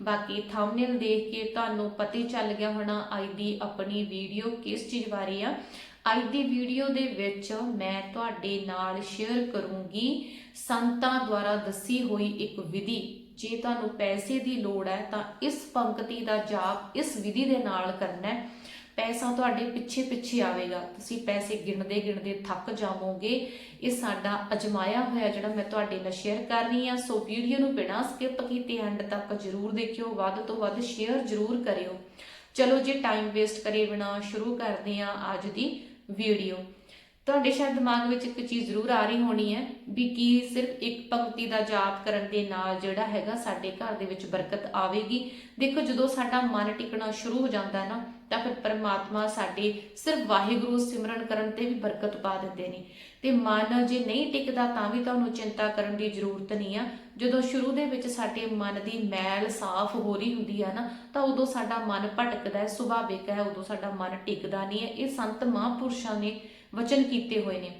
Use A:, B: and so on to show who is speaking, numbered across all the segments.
A: ਬਾਕੀ ਥੰਬਨੇਲ ਦੇਖ ਕੇ ਤੁਹਾਨੂੰ ਪਤਾ ਹੀ ਚੱਲ ਗਿਆ ਹੋਣਾ ਅੱਜ ਦੀ ਆਪਣੀ ਵੀਡੀਓ ਕਿਸ ਚੀਜ਼ ਬਾਰੇ ਆ। ਅੱਜ ਦੀ ਵੀਡੀਓ ਦੇ ਵਿੱਚ ਮੈਂ ਤੁਹਾਡੇ ਨਾਲ ਸ਼ੇਅਰ ਕਰੂੰਗੀ ਸੰਤਾਂ ਦੁਆਰਾ ਦੱਸੀ ਹੋਈ ਇੱਕ ਵਿਧੀ। ਜੇ ਤੁਹਾਨੂੰ ਪੈਸੇ ਦੀ ਲੋੜ ਹੈ ਤਾਂ ਇਸ ਪੰਕਤੀ ਦਾ ਜਾਪ ਇਸ ਵਿਧੀ ਦੇ ਨਾਲ ਕਰਨਾ ਹੈ। ਪੈਸਾ ਤੁਹਾਡੇ ਪਿੱਛੇ ਪਿੱਛੇ ਆਵੇਗਾ। ਤੁਸੀਂ ਪੈਸੇ ਗਿਣਦੇ ਗਿਣਦੇ ਥੱਕ ਜਾਵੋਗੇ। ਇਹ ਸਾਡਾ ਅਜਮਾਇਆ ਹੋਇਆ ਜਿਹੜਾ ਮੈਂ ਤੁਹਾਡੇ ਨਾਲ ਸ਼ੇਅਰ ਕਰ ਰਹੀ ਹਾਂ। ਸੋ ਵੀਡੀਓ ਨੂੰ ਬਿਨਾਂ ਸਕਿਪ ਕੀਤੇ ਐਂਡ ਤੱਕ ਜਰੂਰ ਦੇਖਿਓ। ਵੱਧ ਤੋਂ ਵੱਧ ਸ਼ੇਅਰ ਜਰੂਰ ਕਰਿਓ। ਚਲੋ ਜੇ ਟਾਈਮ ਵੇਸਟ ਕਰੇ ਬਿਨਾ ਸ਼ੁਰੂ ਕਰਦੇ ਹਾਂ ਅੱਜ ਦੀ ਵੀਡੀਓ ਤੁਹਾਡੇ ਸ਼ਾਇਦ ਦਿਮਾਗ ਵਿੱਚ ਇੱਕ ਚੀਜ਼ ਜ਼ਰੂਰ ਆ ਰਹੀ ਹੋਣੀ ਹੈ ਵੀ ਕੀ ਸਿਰਫ ਇੱਕ ਪੰਕਤੀ ਦਾ ਜਾਪ ਕਰਨ ਦੇ ਨਾਲ ਜਿਹੜਾ ਹੈਗਾ ਸਾਡੇ ਘਰ ਦੇ ਵਿੱਚ ਬਰਕਤ ਆਵੇਗੀ। ਦੇਖੋ, ਜਦੋਂ ਸਾਡਾ ਮਨ ਟਿਕਣਾ ਸ਼ੁਰੂ ਹੋ ਜਾਂਦਾ ਹੈ ਨਾ, ਤਾਂ ਫਿਰ ਪਰਮਾਤਮਾ ਸਾਡੇ ਸਿਰਫ ਵਾਹਿਗੁਰੂ ਸਿਮਰਨ ਕਰਨ ਤੇ ਵੀ ਬਰਕਤ ਪਾ ਦਿੰਦੇ ਨੇ। ਤੇ ਮਨ ਜੇ ਨਹੀਂ ਟਿਕਦਾ, ਤਾਂ ਵੀ ਤੁਹਾਨੂੰ ਚਿੰਤਾ ਕਰਨ ਦੀ ਜ਼ਰੂਰਤ ਨਹੀਂ ਆ। ਜਦੋਂ ਸ਼ੁਰੂ ਦੇ ਵਿੱਚ ਸਾਡੇ ਮਨ ਦੀ ਮੈਲ ਸਾਫ਼ ਹੋ ਰਹੀ ਹੁੰਦੀ ਆ ਨਾ, ਤਾਂ ਉਦੋਂ ਸਾਡਾ ਮਨ ਭਟਕਦਾ ਹੈ, ਸੁਭਾਵਿਕ ਹੈ, ਉਦੋਂ ਸਾਡਾ ਮਨ ਟਿਕਦਾ ਨਹੀਂ ਹੈ। ਇਹ ਸੰਤ ਮਹਾਂਪੁਰਸ਼ਾਂ ਨੇ ਵਚਨ ਕੀਤੇ ਹੋਏ ਨੇ।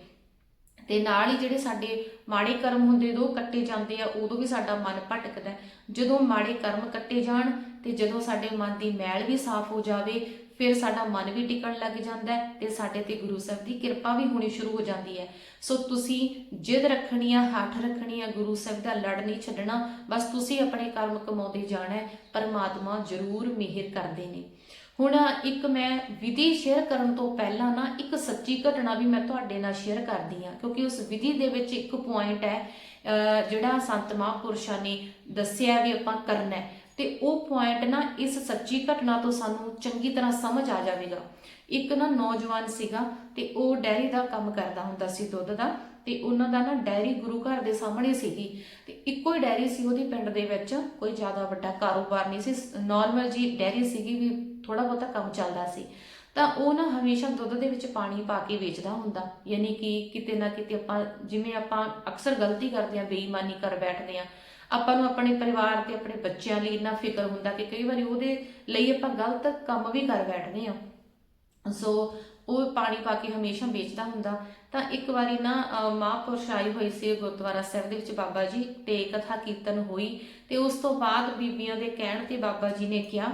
A: ਤੇ ਨਾਲ ਹੀ ਜਿਹੜੇ ਸਾਡੇ ਮਾੜੇ ਕਰਮ ਹੁੰਦੇ ਦੋ ਕੱਟੇ ਜਾਂਦੇ ਆ, ਉਦੋਂ ਵੀ ਸਾਡਾ ਮਨ ਭਟਕਦਾ ਜਦੋਂ ਮਾੜੇ ਕਰਮ ਕੱਟੇ ਜਾਣ ਤੇ ਜਦੋਂ ਸਾਡੇ ਮਨ ਦੀ ਮੈਲ ਵੀ ਸਾਫ਼ ਹੋ ਜਾਵੇ, ਫਿਰ ਸਾਡਾ ਮਨ ਵੀ ਟਿਕਣ ਲੱਗ ਜਾਂਦਾ ਹੈ ਤੇ ਸਾਡੇ ਤੇ ਗੁਰੂ ਸਾਹਿਬ ਦੀ ਕਿਰਪਾ ਵੀ ਹੋਣੀ ਸ਼ੁਰੂ ਹੋ ਜਾਂਦੀ ਹੈ। ਸੋ ਤੁਸੀਂ ਜਿੱਦ ਰੱਖਣੀ ਆ, ਹੱਠ ਰੱਖਣੀ ਆ, ਗੁਰੂ ਸਾਹਿਬ ਦਾ ਲੜ ਨਹੀਂ ਛੱਡਣਾ, ਬਸ ਤੁਸੀਂ ਆਪਣੇ ਕਰਮ ਕਮਾਉਂਦੇ ਜਾਣਾ ਹੈ, ਪਰਮਾਤਮਾ ਜ਼ਰੂਰ ਮਿਹਰ ਕਰਦੇ ਨੇ। ਹੁਣ ਇੱਕ ਮੈਂ ਵਿਧੀ ਸ਼ੇਅਰ ਕਰਨ ਤੋਂ ਪਹਿਲਾਂ ਨਾ ਇੱਕ ਸੱਚੀ ਘਟਨਾ ਵੀ ਮੈਂ ਤੁਹਾਡੇ ਨਾਲ ਸ਼ੇਅਰ ਕਰਦੀ ਆ ਕਿਉਂਕਿ ਉਸ ਵਿਧੀ ਦੇ ਵਿੱਚ ਇੱਕ ਪੁਆਇੰਟ ਹੈ ਜਿਹੜਾ ਸੰਤ ਮਹਾਂਪੁਰਸ਼ਾਂ ਨੇ ਦੱਸਿਆ ਵੀ ਆਪਾਂ ਕਰਨਾ ਹੈ। ਤੇ ਉਹ ਪੁਆਇੰਟ ਨਾ ਇਸ ਸੱਚੀ ਘਟਨਾ ਤੋਂ ਸਾਨੂੰ ਚੰਗੀ ਤਰ੍ਹਾਂ ਸਮਝ ਆ ਜਾਵੇਗਾ। ਇੱਕ ਨਾ ਨੌਜਵਾਨ ਸੀਗਾ ਤੇ ਉਹ ਡੈਰੀ ਦਾ ਕੰਮ ਕਰਦਾ ਹੁੰਦਾ ਸੀ ਦੁੱਧ ਦਾ। ਤੇ ਉਹਨਾਂ ਦਾ ਨਾ ਡੈਰੀ ਗੁਰੂ ਘਰ ਦੇ ਸਾਹਮਣੇ ਸੀਗੀ। ਤੇ ਇੱਕੋ ਹੀ ਡੈਰੀ ਸੀ ਉਹਦੀ ਪਿੰਡ ਦੇ ਵਿੱਚ। ਕੋਈ ਜ਼ਿਆਦਾ ਵੱਡਾ ਕਾਰੋਬਾਰ ਨਹੀਂ ਸੀ। ਨਾਰਮਲ ਜੀ ਡੈਰੀ ਸੀਗੀ ਵੀ ਥੋੜਾ ਬਹੁਤਾ ਕੰਮ ਚੱਲਦਾ ਸੀ। ਤਾਂ ਉਹ ਨਾ ਹਮੇਸ਼ਾ ਦੁੱਧ ਦੇ ਵਿੱਚ ਪਾਣੀ ਪਾ ਕੇ ਵੇਚਦਾ ਹੁੰਦਾ। ਯਾਨੀ ਕਿ ਕਿਤੇ ਨਾ ਕਿਤੇ ਆਪਾਂ, ਜਿਵੇਂ ਆਪਾਂ ਅਕਸਰ ਗਲਤੀ ਕਰਦੇ ਆ ਬੇਈਮਾਨੀ ਕਰ ਬੈਠਦੇ ਆ ਆਪਾਂ ਨੂੰ ਆਪਣੇ ਪਰਿਵਾਰ ਤੇ ਆਪਣੇ ਬੱਚਿਆਂ ਲਈ ਇੰਨਾ ਫਿਕਰ ਹੁੰਦਾ ਕਿ ਕਈ ਵਾਰੀ ਉਹਦੇ ਲਈ ਆਪਾਂ ਗਲਤ ਕੰਮ ਵੀ ਕਰ ਬੈਠਦੇ ਆ ਸੋ ਉਹ ਪਾਣੀ ਪਾ ਕੇ ਹਮੇਸ਼ਾ ਵੇਚਦਾ ਹੁੰਦਾ, ਤਾਂ ਇੱਕ ਵਾਰੀ ਨਾ ਮਹਾਂਪੁਰਸ਼ ਆਈ ਹੋਈ ਸੀ ਗੁਰਦੁਆਰਾ ਸਾਹਿਬ ਦੇ ਵਿੱਚ ਬਾਬਾ ਜੀ, ਤੇ ਕਥਾ ਕੀਰਤਨ ਹੋਈ, ਤੇ ਉਸ ਤੋਂ ਬਾਅਦ ਬੀਬੀਆਂ ਦੇ ਕਹਿਣ ਤੇ ਬਾਬਾ ਜੀ ਨੇ ਕਿਹਾ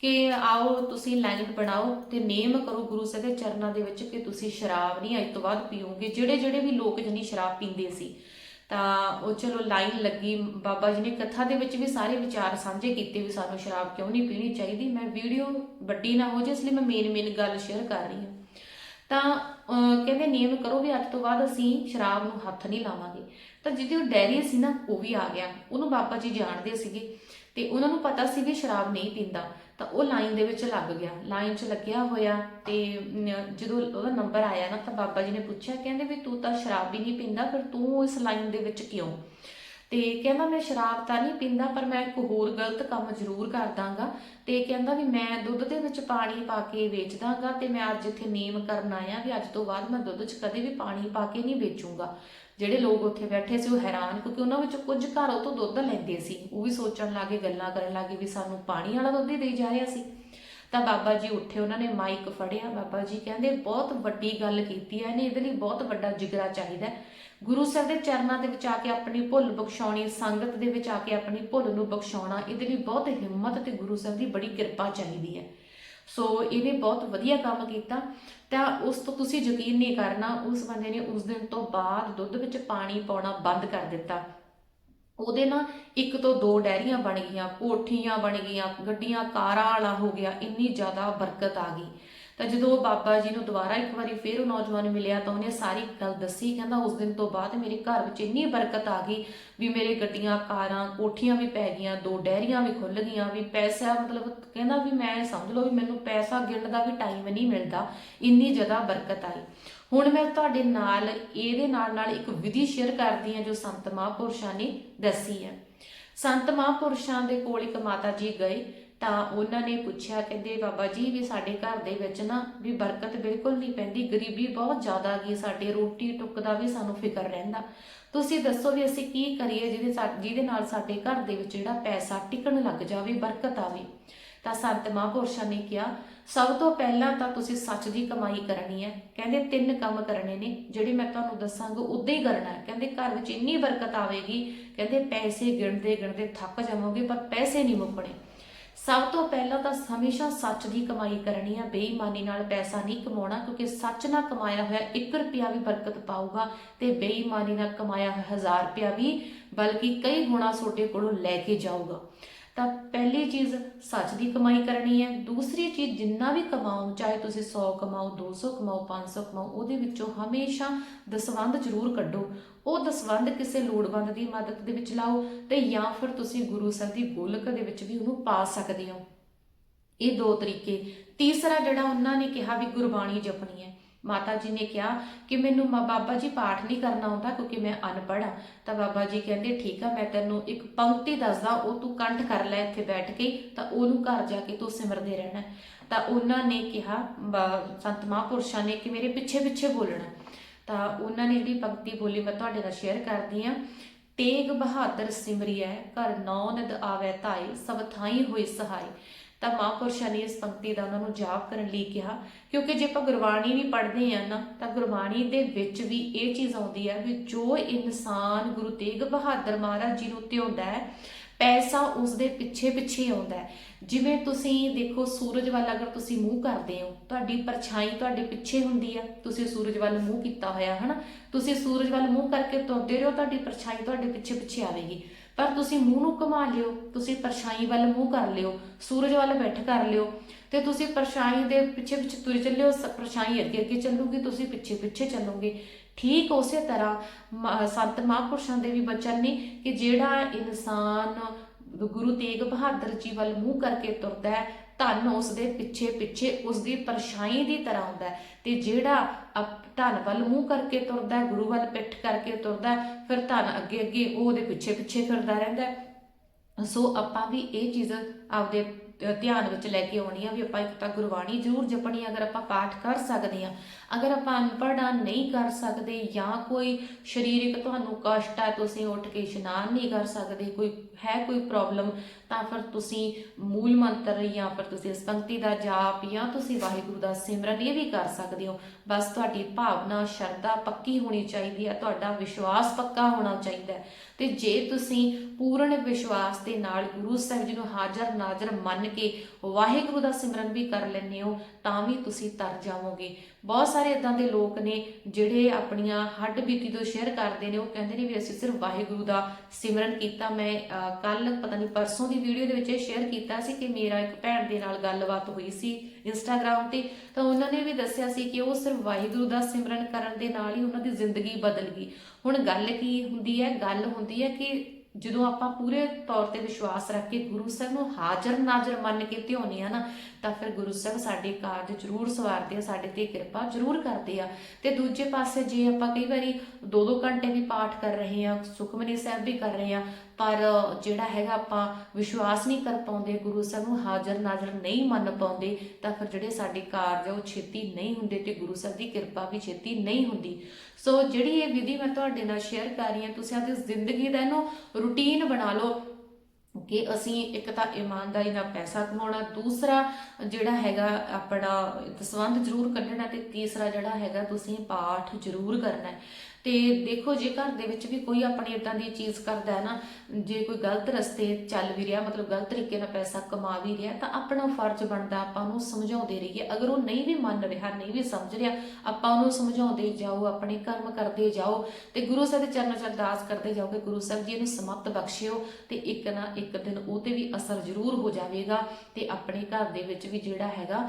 A: ਕਿ ਆਓ, ਤੁਸੀਂ ਲਾਈਨ ਬਣਾਓ ਤੇ ਨੇਮ ਕਰੋ ਗੁਰੂ ਸਾਹਿਬ ਦੇ ਚਰਨਾਂ ਦੇ ਵਿੱਚ ਕਿ ਤੁਸੀਂ ਸ਼ਰਾਬ ਨਹੀਂ, ਅੱਜ ਤੋਂ ਬਾਅਦ ਪੀਓਗੇ। ਜਿਹੜੇ ਜਿਹੜੇ ਵੀ ਲੋਕ ਜਨੀ ਸ਼ਰਾਬ ਪੀਂਦੇ ਸੀ, ਤਾਂ ਉਹ ਚਲੋ ਲਾਈਨ ਲੱਗੀ। ਬਾਬਾ ਜੀ ਨੇ ਕਥਾ ਦੇ ਵਿੱਚ ਵੀ ਸਾਰੇ ਵਿਚਾਰ ਸਾਂਝੇ ਕੀਤੇ ਵੀ ਸਾਨੂੰ ਸ਼ਰਾਬ ਕਿਉਂ ਨਹੀਂ ਪੀਣੀ ਚਾਹੀਦੀ? ਮੈਂ ਵੀਡੀਓ ਵੱਡੀ ਨਾ ਹੋ ਜੇ ਇਸ ਲਈ ਮੈਂ ਮੇਨ ਮੇਨ ਗੱਲ ਸ਼ੇਅਰ ਕਰ ਰਹੀ ਹਾਂ। ਤਾਂ ਕਹਿੰਦੇ ਨਿਯਮ ਕਰੋ ਵੀ ਅੱਜ ਤੋਂ ਬਾਅਦ ਅਸੀਂ ਸ਼ਰਾਬ ਨੂੰ ਹੱਥ ਨਹੀਂ ਲਾਵਾਂਗੇ। ਤਾਂ ਜਿਹਦੇ ਉਹ ਡੈਰੀ ਸੀ ਨਾ, ਉਹ ਵੀ ਆ ਗਿਆ। ਉਹਨੂੰ ਬਾਬਾ ਜੀ ਜਾਣਦੇ ਸੀਗੇ ਤੇ ਉਹਨਾਂ ਨੂੰ ਪਤਾ ਸੀ ਵੀ ਸ਼ਰਾਬ ਨਹੀਂ ਪੀਂਦਾ। ਤਾਂ ਉਹ ਲਾਈਨ ਦੇ ਵਿੱਚ ਲੱਗ ਗਿਆ। ਲਾਈਨ 'ਚ ਲੱਗਿਆ ਹੋਇਆ ਤੇ ਜਦੋਂ ਉਹਦਾ ਨੰਬਰ ਆਇਆ ਨਾ, ਤਾਂ ਬਾਬਾ ਜੀ ਨੇ ਪੁੱਛਿਆ, ਕਹਿੰਦੇ ਵੀ ਤੂੰ ਤਾਂ ਸ਼ਰਾਬ ਵੀ ਨਹੀਂ ਪੀਂਦਾ ਫਿਰ ਤੂੰ ਇਸ ਲਾਈਨ ਦੇ ਵਿੱਚ ਕਿਉਂ? ਤੇ ਕਹਿੰਦਾ ਮੈਂ ਸ਼ਰਾਬ ਤਾਂ ਨਹੀਂ ਪੀਂਦਾ, ਪਰ ਮੈਂ ਇੱਕ ਹੋਰ ਗਲਤ ਕੰਮ ਜ਼ਰੂਰ ਕਰ ਦਾਂਗਾ ਤੇ ਕਹਿੰਦਾ ਵੀ ਮੈਂ ਦੁੱਧ ਦੇ ਵਿੱਚ ਪਾਣੀ ਪਾ ਕੇ ਵੇਚ ਦਾਂਗਾ ਤੇ ਮੈਂ ਅੱਜ ਇੱਥੇ ਨੇਮ ਕਰਨ ਆਇਆ ਵੀ ਅੱਜ ਤੋਂ ਬਾਅਦ ਮੈਂ ਦੁੱਧ 'ਚ ਕਦੇ ਵੀ ਪਾਣੀ ਪਾ ਕੇ ਨਹੀਂ ਵੇਚੂੰਗਾ। ਜਿਹੜੇ ਲੋਕ ਉੱਥੇ ਬੈਠੇ ਸੀ ਉਹ ਹੈਰਾਨ ਕਿਉਂਕਿ ਉਹਨਾਂ ਵਿੱਚ ਕੁਝ ਘਰ ਉਹ ਤੋਂ ਦੁੱਧ ਲੈਂਦੇ ਸੀ। ਉਹ ਵੀ ਸੋਚਣ ਲੱਗੇ, ਗੱਲਾਂ ਕਰਨ ਲੱਗੇ ਵੀ ਸਾਨੂੰ ਪਾਣੀ ਵਾਲਾ ਦੁੱਧ ਹੀ ਦੇਈ ਜਾ ਰਿਹਾ ਸੀ। ਤਾਂ ਬਾਬਾ ਜੀ ਉੱਠੇ ਉਹਨਾਂ ਨੇ ਮਾਈਕ ਫੜਿਆ। ਬਾਬਾ ਜੀ ਕਹਿੰਦੇ, ਬਹੁਤ ਵੱਡੀ ਗੱਲ ਕੀਤੀ ਹੈ, ਇਹਨੇ ਇਹਦੇ ਲਈ ਬਹੁਤ ਵੱਡਾ ਜਿਗਰਾ ਚਾਹੀਦਾ ਗੁਰੂ ਸਾਹਿਬ ਦੇ ਚਰਨਾਂ ਦੇ ਵਿੱਚ ਆ ਕੇ ਆਪਣੀ ਭੁੱਲ ਬਖਸ਼ਾਉਣੀ, ਸੰਗਤ ਦੇ ਵਿੱਚ ਆ ਕੇ ਆਪਣੀ ਭੁੱਲ ਨੂੰ ਬਖਸ਼ਾਉਣਾ, ਇਹਦੇ ਲਈ ਬਹੁਤ ਹਿੰਮਤ ਤੇ ਗੁਰੂ ਸਾਹਿਬ ਦੀ ਬੜੀ ਕਿਰਪਾ ਚਾਹੀਦੀ ਹੈ। ਸੋ ਇਹਨੇ ਬਹੁਤ ਵਧੀਆ ਕੰਮ ਕੀਤਾ। ਤਾਂ ਉਸ ਤੋਂ ਤੁਸੀਂ ਯਕੀਨ ਨਹੀਂ ਕਰਨਾ, ਉਸ ਬੰਦੇ ਨੇ ਉਸ ਦਿਨ ਤੋਂ ਬਾਅਦ ਦੁੱਧ ਵਿੱਚ ਪਾਣੀ ਪਾਉਣਾ ਬੰਦ ਕਰ ਦਿੱਤਾ। ਉਹਦੇ ਨਾਲ ਇੱਕ ਤੋਂ ਦੋ ਡੈਰੀਆਂ ਬਣ ਗਈਆਂ, ਕੋਠੀਆਂ ਬਣ ਗਈਆਂ, ਗੱਡੀਆਂ, ਕਾਰਾਂ ਵਾਲਾ ਹੋ ਗਿਆ, ਇੰਨੀ ਜ਼ਿਆਦਾ ਬਰਕਤ ਆ ਗਈ। ਤਾਂ ਜਦੋਂ ਬਾਬਾ ਜੀ ਨੂੰ ਦੁਬਾਰਾ ਇੱਕ ਵਾਰੀ ਫੇਰ ਉਹ ਨੌਜਵਾਨ ਮਿਲਿਆ ਤਾਂ ਉਹਨੇ ਸਾਰੀ ਗੱਲ ਦੱਸੀ, ਕਹਿੰਦਾ ਉਸ ਦਿਨ ਤੋਂ ਬਾਅਦ ਮੇਰੇ ਘਰ ਵਿੱਚ ਇੰਨੀ ਬਰਕਤ ਆ ਗਈ ਵੀ ਮੇਰੇ ਗੱਡੀਆਂ, ਕਾਰਾਂ, ਕੋਠੀਆਂ ਵੀ ਪੈ ਗਈਆਂ, ਦੋ ਡੈਰੀਆਂ ਵੀ ਖੁੱਲ ਗਈਆਂ, ਵੀ ਪੈਸਾ ਮਤਲਬ ਕਹਿੰਦਾ ਵੀ ਮੈਂ ਸਮਝ ਲਓ ਵੀ ਮੈਨੂੰ ਪੈਸਾ ਗਿਣਨ ਦਾ ਵੀ ਟਾਈਮ ਨਹੀਂ ਮਿਲਦਾ, ਇੰਨੀ ਜ਼ਿਆਦਾ ਬਰਕਤ ਆਈ। ਹੁਣ ਮੈਂ ਤੁਹਾਡੇ ਨਾਲ, ਇਹਦੇ ਨਾਲ ਨਾਲ ਇੱਕ ਵਿਧੀ ਸ਼ੇਅਰ ਕਰਦੀ ਹਾਂ ਜੋ ਸੰਤ ਮਹਾਂਪੁਰਸ਼ਾਂ ਨੇ ਦੱਸੀ ਹੈ। ਸੰਤ ਮਹਾਂਪੁਰਸ਼ਾਂ ਦੇ ਕੋਲ ਇੱਕ ਮਾਤਾ ਜੀ ਗਏ, ਤਾਂ ਉਹਨਾਂ ਨੇ ਪੁੱਛਿਆ, ਕਹਿੰਦੇ ਬਾਬਾ ਜੀ, ਵੀ ਸਾਡੇ ਘਰ ਦੇ ਵਿੱਚ ਨਾ ਵੀ ਬਰਕਤ ਬਿਲਕੁਲ ਨਹੀਂ ਪੈਂਦੀ, ਗਰੀਬੀ ਬਹੁਤ ਜ਼ਿਆਦਾ ਗਈ ਸਾਡੇ, ਰੋਟੀ ਟੁੱਕ ਦਾ ਵੀ ਸਾਨੂੰ ਫਿਕਰ ਰਹਿੰਦਾ। ਤੁਸੀਂ ਦੱਸੋ ਵੀ ਅਸੀਂ ਕੀ ਕਰੀਏ ਜਿਹਦੇ ਸਾ- ਜਿਹਦੇ ਨਾਲ ਸਾਡੇ ਘਰ ਦੇ ਵਿੱਚ ਜਿਹੜਾ ਪੈਸਾ ਟਿਕਣ ਲੱਗ ਜਾਵੇ, ਬਰਕਤ ਆਵੇ। ਤਾਂ ਸੰਤ ਮਹਾਂਪੁਰਸ਼ਾਂ ਨੇ ਕਿਹਾ, ਸਭ ਤੋਂ ਪਹਿਲਾਂ ਤਾਂ ਤੁਸੀਂ ਸੱਚ ਦੀ ਕਮਾਈ ਕਰਨੀ ਹੈ। ਕਹਿੰਦੇ, ਤਿੰਨ ਕੰਮ ਕਰਨੇ ਨੇ, ਜਿਹੜੇ ਮੈਂ ਤੁਹਾਨੂੰ ਦੱਸਾਂਗਾ, ਉਦਾਂ ਹੀ ਕਰਨਾ ਹੈ। ਕਹਿੰਦੇ, ਘਰ ਵਿੱਚ ਇੰਨੀ ਬਰਕਤ ਆਵੇਗੀ। ਕਹਿੰਦੇ, ਪੈਸੇ ਗਿਣਦੇ ਗਿਣਦੇ ਥੱਕ ਜਾਵੋਗੇ, ਪਰ ਪੈਸੇ ਨਹੀਂ ਮੁੱਕਣੇ। ਸਭ ਤੋਂ ਪਹਿਲਾਂ ਤਾਂ ਹਮੇਸ਼ਾ ਸੱਚ ਦੀ ਕਮਾਈ ਕਰਨੀ ਹੈ। ਬੇਈਮਾਨੀ ਨਾਲ ਪੈਸਾ ਨਹੀਂ ਕਮਾਉਣਾ, ਕਿਉਂਕਿ ਸੱਚ ਨਾਲ ਕਮਾਇਆ ਹੋਇਆ 1 ਰੁਪਿਆ ਵੀ ਬਰਕਤ ਪਾਊਗਾ ਤੇ ਬੇਈਮਾਨੀ ਨਾਲ ਕਮਾਇਆ ਹੋਇਆ 1000 ਰੁਪਿਆ ਵੀ, ਬਲਕਿ ਕਈ ਗੁਣਾ ਤੁਹਾਡੇ ਕੋਲੋਂ ਲੈ ਕੇ ਜਾਊਗਾ। ਤਾਂ ਪਹਿਲੀ ਚੀਜ਼ ਸੱਚ ਦੀ ਕਮਾਈ ਕਰਨੀ ਹੈ। ਦੂਸਰੀ ਚੀਜ਼ ਜਿੰਨਾ ਵੀ ਕਮਾਓ, ਚਾਹੇ ਤੁਸੀਂ 100 ਕਮਾਓ 200 ਕਮਾਓ 500 ਕਮਾਓ, ਉਹਦੇ ਵਿੱਚੋਂ ਹਮੇਸ਼ਾ ਦਸਵੰਧ ਜ਼ਰੂਰ ਕੱਢੋ। ਉਹ ਦਸਵੰਧ ਕਿਸੇ ਲੋੜਵੰਦ ਦੀ ਮਦਦ ਦੇ ਵਿੱਚ ਲਾਓ ਤੇ ਜਾਂ ਫਿਰ ਤੁਸੀਂ ਗੁਰੂ ਸਾਹਿਬ ਦੀ ਗੋਲਕ ਦੇ ਵਿੱਚ ਵੀ ਉਹਨੂੰ ਪਾ ਸਕਦੇ ਹੋ। ਇਹ ਦੋ ਤਰੀਕੇ। ਤੀਸਰਾ ਜਿਹੜਾ ਉਹਨਾਂ ਨੇ ਕਿਹਾ ਵੀ ਗੁਰਬਾਣੀ ਜਪਣੀ ਹੈ। ਮਾਤਾ ਜੀ ਨੇ ਕਿਹਾ ਕਿ ਮੈਨੂੰ ਬਾਬਾ ਜੀ ਪਾਠ ਨਹੀਂ ਕਰਨਾ ਆਉਂਦਾ ਕਿਉਂਕਿ ਮੈਂ ਅਨਪੜ੍ਹ ਹਾਂ। ਤਾਂ ਬਾਬਾ ਜੀ ਕਹਿੰਦੇ, ਠੀਕ ਆ, ਮੈਂ ਤੈਨੂੰ ਇੱਕ ਪੰਕਤੀ ਦੱਸਦਾ, ਉਹ ਤੂੰ ਕੰਠ ਕਰ ਲੈ ਇੱਥੇ ਬੈਠ ਕੇ, ਤਾਂ ਉਹਨੂੰ ਘਰ ਜਾ ਕੇ ਤੂੰ ਸਿਮਰਦੇ ਰਹਿਣਾ ਤਾਂ ਉਹਨਾਂ ਨੇ ਕਿਹਾ ਸੰਤ ਮਹਾਂਪੁਰਸ਼ਾਂ ਨੇ ਕਿ ਮੇਰੇ ਪਿੱਛੇ ਪਿੱਛੇ ਬੋਲਣਾ ਤਾਂ ਉਹਨਾਂ ਨੇ ਜਿਹੜੀ ਪੰਕਤੀ ਬੋਲੀ, ਮੈਂ ਤੁਹਾਡੇ ਨਾਲ ਸ਼ੇਅਰ ਕਰਦੀ ਹਾਂ। ਤੇਗ ਬਹਾਦਰ ਸਿਮਰਿਐ, ਘਰ ਨੌ ਨਦ ਆਵੈ ਧਾਈ ਸਭ ਥਾਈ ਹੋਈ ਸਹਾਈ। ਤਾਂ ਮਹਾਂਪੁਰਸ਼ਾਂ ਨੇ ਇਸ ਪੰਕਤੀ ਦਾ ਉਹਨਾਂ ਨੂੰ ਜਾਪ ਕਰਨ ਲਈ ਕਿਹਾ, ਕਿਉਂਕਿ ਜੇ ਆਪਾਂ ਗੁਰਬਾਣੀ ਵੀ ਪੜ੍ਹਦੇ ਆ ਨਾ, ਤਾਂ ਗੁਰਬਾਣੀ ਦੇ ਵਿੱਚ ਵੀ ਇਹ ਚੀਜ਼ ਆਉਂਦੀ ਹੈ ਵੀ ਜੋ ਇਨਸਾਨ ਗੁਰੂ ਤੇਗ ਬਹਾਦਰ ਮਹਾਰਾਜ ਜੀ ਨੂੰ ਧਿਆਉਂਦਾ ਹੈ, ਪੈਸਾ ਉਸ ਦੇ ਪਿੱਛੇ ਪਿੱਛੇ ਆਉਂਦਾ ਹੈ। ਜਿਵੇਂ ਤੁਸੀਂ ਦੇਖੋ, ਸੂਰਜ ਵੱਲ ਅਗਰ ਤੁਸੀਂ ਮੂੰਹ ਕਰਦੇ ਹੋ, ਤੁਹਾਡੀ ਪਰਛਾਈ ਤੁਹਾਡੇ ਪਿੱਛੇ ਹੁੰਦੀ ਹੈ ਤੁਸੀਂ ਸੂਰਜ ਵੱਲ ਮੂੰਹ ਕੀਤਾ ਹੋਇਆ, ਹਨਾ? ਤੁਸੀਂ ਸੂਰਜ ਵੱਲ ਮੂੰਹ ਕਰਕੇ ਤੁਰਦੇ ਰਹੋ, ਤੁਹਾਡੀ ਪਰਛਾਈ ਤੁਹਾਡੇ ਪਿੱਛੇ ਪਿੱਛੇ ਆਵੇਗੀ। ਪਰ ਤੁਸੀਂ ਮੂੰਹ ਨੂੰ ਘੁਮਾ ਲਿਓ, ਤੁਸੀਂ ਪਰਛਾਈ ਵੱਲ ਮੂੰਹ ਕਰ ਲਿਓ, ਸੂਰਜ ਵੱਲ ਬੈਠ ਕਰ ਲਿਓ, ਤੇ ਤੁਸੀਂ ਪਰਛਾਈ ਦੇ ਪਿੱਛੇ ਪਿੱਛੇ ਤੁਰ ਚੱਲਿਓ ਪਰਛਾਈ ਅੱਗੇ ਅੱਗੇ ਚੱਲੂਗੀ, ਤੁਸੀਂ ਪਿੱਛੇ ਪਿੱਛੇ ਚੱਲੋਗੇ। ਠੀਕ ਉਸੇ ਤਰ੍ਹਾਂ ਸੰਤ ਮਹਾਂਪੁਰਸ਼ਾਂ ਦੇ ਵੀ ਬਚਨ ਨੇ ਕਿ ਜਿਹੜਾ ਇਨਸਾਨ ਗੁਰੂ ਤੇਗ ਬਹਾਦਰ ਜੀ ਵੱਲ ਮੂੰਹ ਕਰਕੇ ਤੁਰਦਾ ਹੈ, ਧਨ ਉਸ ਦੇ ਪਿੱਛੇ ਪਿੱਛੇ ਉਸ ਦੀ ਪਰਛਾਈ ਦੀ ਤਰ੍ਹਾਂ ਹੁੰਦਾ ਤੇ ਜਿਹੜਾ ਧਨ ਵੱਲ ਮੂੰਹ ਕਰਕੇ ਤੁਰਦਾ ਹੈ ਗੁਰੂ ਵੱਲ ਪਿੱਠ ਕਰਕੇ ਤੁਰਦਾ ਹੈ ਫਿਰ ਧਨ ਅੱਗੇ ਅੱਗੇ ਉਹ ਉਹਦੇ ਪਿੱਛੇ ਪਿੱਛੇ ਫਿਰਦਾ ਰਹਿੰਦਾ ਹੈ। ਸੋ ਆਪਾਂ ਵੀ ਇਹ ਚੀਜ਼ ਆਪਦੇ ਅ, ਧਿਆਨ ਵਿੱਚ ਲੈ ਕੇ ਆਉਣੀ ਆ ਵੀ ਆਪਾਂ ਇੱਕ ਤਾਂ ਗੁਰਬਾਣੀ ਜ਼ਰੂਰ ਜਪਣੀ ਅਗਰ ਆਪਾਂ ਪਾਠ ਕਰ ਸਕਦੇ ਆ। ਅਗਰ ਆਪਾਂ ਅਨਪੜ੍ਹਾਂ ਨਹੀਂ ਕਰ ਸਕਦੇ ਜਾਂ ਕੋਈ ਸਰੀਰਕ ਤੁਹਾਨੂੰ ਕਸ਼ਟ ਹੈ ਤੁਸੀਂ ਉੱਠ ਕੇ ਇਸ਼ਨਾਨ ਨਹੀਂ ਕਰ ਸਕਦੇ, ਕੋਈ ਹੈ ਕੋਈ ਪ੍ਰੋਬਲਮ ਤਾਂ ਫਿਰ ਤੁਸੀਂ ਮੂਲ ਮੰਤਰ ਜਾਂ ਫਿਰ ਤੁਸੀਂ ਇਸ ਪੰਕਤੀ ਦਾ ਜਾਪ ਜਾਂ ਤੁਸੀਂ ਵਾਹਿਗੁਰੂ ਦਾ ਸਿਮਰਨ ਇਹ ਵੀ ਕਰ ਸਕਦੇ ਹੋ। ਬਸ ਤੁਹਾਡੀ ਭਾਵਨਾ, ਸ਼ਰਧਾ ਪੱਕੀ ਹੋਣੀ ਚਾਹੀਦੀ ਹੈ, ਤੁਹਾਡਾ ਵਿਸ਼ਵਾਸ ਪੱਕਾ ਹੋਣਾ ਚਾਹੀਦਾ ਹੈ। ਤੇ ਜੇ ਤੁਸੀਂ ਪੂਰਨ ਵਿਸ਼ਵਾਸ ਦੇ ਨਾਲ ਗੁਰੂ ਸਾਹਿਬ ਜੀ ਨੂੰ ਹਾਜ਼ਰ ਨਾਜ਼ਰ ਮੰਨ ਕੇ ਵਾਹਿਗੁਰੂ ਦਾ ਸਿਮਰਨ ਵੀ ਕਰ ਲੈਂਦੇ ਹੋ, ਤਾਂ ਵੀ ਤੁਸੀਂ ਤਰ ਜਾਵੋਗੇ। ਬਹੁਤ ਸਾਰੇ ਇਦਾਂ ਦੇ ਲੋਕ ਨੇ ਜਿਹੜੇ ਆਪਣੀਆਂ ਹੱਡ ਬੀਤੀ ਤੋਂ ਸ਼ੇਅਰ ਕਰਦੇ ਨੇ, ਉਹ ਕਹਿੰਦੇ ਨੇ ਵੀ ਅਸੀਂ ਸਿਰਫ ਵਾਹਿਗੁਰੂ ਦਾ ਸਿਮਰਨ ਕੀਤਾ। ਮੈਂ ਕੱਲ ਪਤਾ ਨਹੀਂ ਪਰਸੋਂ ਦੀ ਵੀਡੀਓ ਦੇ ਵਿੱਚ ਇਹ ਸ਼ੇਅਰ ਕੀਤਾ ਸੀ ਕਿ ਮੇਰਾ ਇੱਕ ਭੈਣ ਦੇ ਨਾਲ ਗੱਲਬਾਤ ਹੋਈ ਸੀ ਇੰਸਟਾਗ੍ਰam ਤੇ। ਤਾਂ ਉਹਨਾਂ ਨੇ ਵੀ ਦੱਸਿਆ ਸੀ ਕਿ ਉਹ ਸਿਰਫ ਵਾਹਿਗੁਰੂ ਦਾ ਸਿਮਰਨ ਕਰਨ ਦੇ ਨਾਲ ਹੀ ਉਹਨਾਂ ਦੀ ਜ਼ਿੰਦਗੀ ਬਦਲ ਗਈ। ਹੁਣ ਗੱਲ ਕੀ ਹੁੰਦੀ ਹੈ? ਗੱਲ ਹੁੰਦੀ ਹੈ ਕਿ ਜਦੋਂ ਆਪਾਂ ਪੂਰੇ ਤੌਰ ਤੇ ਵਿਸ਼ਵਾਸ ਰੱਖ ਕੇ ਗੁਰੂ ਸਾਹਿਬ ਨੂੰ ਹਾਜ਼ਰ ਨਾਜ਼ਰ ਮੰਨ ਕੇ ਧਿਆਉਂਦੇ ਆ ਨਾ ਤਾਂ ਫਿਰ ਗੁਰੂ ਸਾਹਿਬ ਸਾਡੇ ਕਾਰਜ ਜ਼ਰੂਰ ਸਵਾਰਦੇ ਆ, ਸਾਡੇ ਤੇ ਕਿਰਪਾ ਜ਼ਰੂਰ ਕਰਦੇ ਆ। ਤੇ ਦੂਜੇ ਪਾਸੇ ਜੇ ਆਪਾਂ ਕਈ ਵਾਰੀ 2-2 ਘੰਟੇ ਵੀ ਪਾਠ ਕਰ ਰਹੇ ਆ, ਸੁਖਮਨੀ ਸਾਹਿਬ ਵੀ ਕਰ ਰਹੇ ਆ, ਪਰ ਜਿਹੜਾ ਹੈਗਾ ਆਪਾਂ ਵਿਸ਼ਵਾਸ ਨਹੀਂ ਕਰ ਪਾਉਂਦੇ, ਗੁਰੂ ਸਾਹਿਬ ਨੂੰ ਹਾਜ਼ਰ ਨਾਜ਼ਰ ਨਹੀਂ ਮੰਨ ਪਾਉਂਦੇ, ਤਾਂ ਫਿਰ ਜਿਹੜੇ ਸਾਡੇ ਕਾਰਜ ਆ ਉਹ ਛੇਤੀ ਨਹੀਂ ਹੁੰਦੇ ਤੇ ਗੁਰੂ ਸਾਹਿਬ ਦੀ ਕਿਰਪਾ ਵੀ ਛੇਤੀ ਨਹੀਂ ਹੁੰਦੀ। ਸੋ ਜਿਹੜੀ ਇਹ ਵਿਧੀ ਮੈਂ ਤੁਹਾਡੇ ਨਾਲ ਸ਼ੇਅਰ ਕਰ ਰਹੀ ਹਾਂ, ਤੁਸੀਂ ਆਪਣੀ ਜ਼ਿੰਦਗੀ ਦਾ ਇਹਨੂੰ ਰੂਟੀਨ ਬਣਾ ਲਓ। ਕਿ ਅਸੀਂ ਇੱਕ ਤਾਂ ਇਮਾਨਦਾਰੀ ਨਾਲ ਪੈਸਾ ਕਮਾਉਣਾ, ਦੂਸਰਾ ਜਿਹੜਾ ਹੈਗਾ ਆਪਣਾ ਸੰਬੰਧ ਜ਼ਰੂਰ ਕੱਢਣਾ ਤੇ ਤੀਸਰਾ ਜਿਹੜਾ ਹੈਗਾ ਤੁਸੀਂ ਪਾਠ ਜ਼ਰੂਰ ਕਰਨਾ ਹੈ। ਤੇ ਦੇਖੋ, ਜੇ ਘਰ ਦੇ ਵਿੱਚ ਵੀ ਕੋਈ ਆਪਣੀ ਇਦਾਂ ਦੀ ਚੀਜ਼ ਕਰਦਾ ਹੈ ਨਾ, ਜੇ ਕੋਈ ਗਲਤ ਰਸਤੇ ਚੱਲ ਵੀ ਰਿਹਾ, ਮਤਲਬ ਗਲਤ ਤਰੀਕੇ ਨਾਲ ਪੈਸਾ ਕਮਾ ਵੀ ਰਿਹਾ, ਤਾਂ ਆਪਣਾ ਫਰਜ਼ ਬਣਦਾ, ਆਪਾਂ ਉਹਨੂੰ ਸਮਝਾਉਂਦੇ ਰਹੀਏ। ਅਗਰ ਉਹ ਨਹੀਂ ਵੀ ਮੰਨ ਰਿਹਾ, ਨਹੀਂ ਵੀ ਸਮਝ ਰਿਹਾ, ਆਪਾਂ ਉਹਨੂੰ ਸਮਝਾਉਂਦੇ ਜਾਓ, ਆਪਣੇ ਕਰਮ ਕਰਦੇ ਜਾਓ ਤੇ ਗੁਰੂ ਸਾਹਿਬ ਦੇ ਚਰਨਾਂ 'ਚ ਅਰਦਾਸ ਕਰਦੇ ਜਾਓ ਕਿ ਗੁਰੂ ਸਾਹਿਬ ਜੀ ਇਹਨੂੰ ਸਮਤ ਬਖਸ਼ਿਓ ਤੇ ਇੱਕ ਨਾ ਇੱਕ ਦਿਨ ਉਹ ਤੇ ਵੀ ਅਸਰ ਜ਼ਰੂਰ ਹੋ ਜਾਵੇਗਾ ਤੇ ਆਪਣੇ ਘਰ ਦੇ ਵਿੱਚ ਵੀ ਜਿਹੜਾ ਹੈਗਾ